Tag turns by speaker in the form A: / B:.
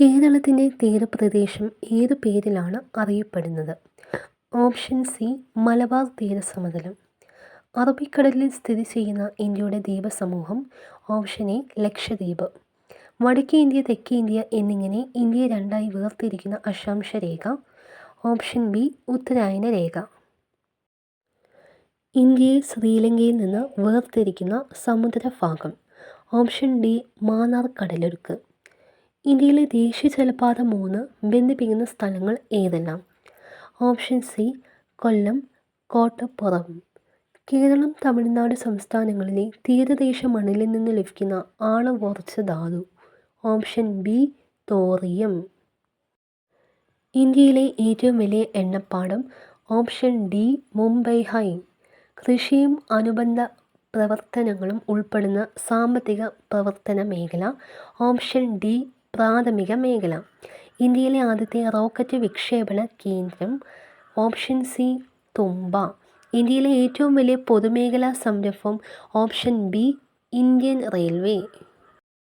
A: കേരളത്തിന്റെ തീരപ്രദേശം ഏതു പേരിലാണ് അറിയപ്പെടുന്നത്? ഓപ്ഷൻ സി മലബാർ തീരസമതലം. അറബിക്കടലിൽ സ്ഥിതി ചെയ്യുന്ന ഇന്ത്യയുടെ ദ്വീപസമൂഹം. Option A Lakshadweep. വടക്കേ ഇന്ത്യ തെക്കേ ഇന്ത്യ എന്നിങ്ങനെ ഇന്ത്യയെ രണ്ടായി വേർതിരിക്കുന്ന അക്ഷാംശ രേഖ ഓപ്ഷൻ ബി ഉത്തരായന രേഖ. ഇന്ത്യയെ ശ്രീലങ്കയിൽ നിന്ന് വേർതിരിക്കുന്ന സമുദ്രഭാഗം. ഓപ്ഷൻ ഡി മാന്നാർ കടലിടുക്ക് ഇന്ത്യയിലെ ദേശീയ ജലപാത മൂന്ന് ബന്ധിപ്പിക്കുന്ന സ്ഥലങ്ങൾ ഏതെല്ലാം? Option C Kollam Kottappuram. Keralam Tamil Nadu സംസ്ഥാനങ്ങളിലെ തീരദേശ മണലിൽ നിന്ന് ലഭിക്കുന്ന ആണവോർച്ച ധാതു. Option B thorium. ഇന്ത്യയിലെ ഏറ്റവും വലിയ എണ്ണപ്പാടം ഓപ്ഷൻ ഡി മുംബൈ ഹൈ. കൃഷിയും അനുബന്ധ പ്രവർത്തനങ്ങളും ഉൾപ്പെടുന്ന സാമ്പത്തിക പ്രവർത്തന മേഖല ഓപ്ഷൻ ഡി പ്രാഥമിക മേഖല. ഇന്ത്യയിലെ ആദ്യത്തെ റോക്കറ്റ് വിക്ഷേപണ കേന്ദ്രം ഓപ്ഷൻ സി തുമ്പ ഇന്ത്യയിലെ ഏറ്റവും വലിയ പൊതുമേഖലാ സംരംഭം ഓപ്ഷൻ ബി ഇന്ത്യൻ റെയിൽവേ.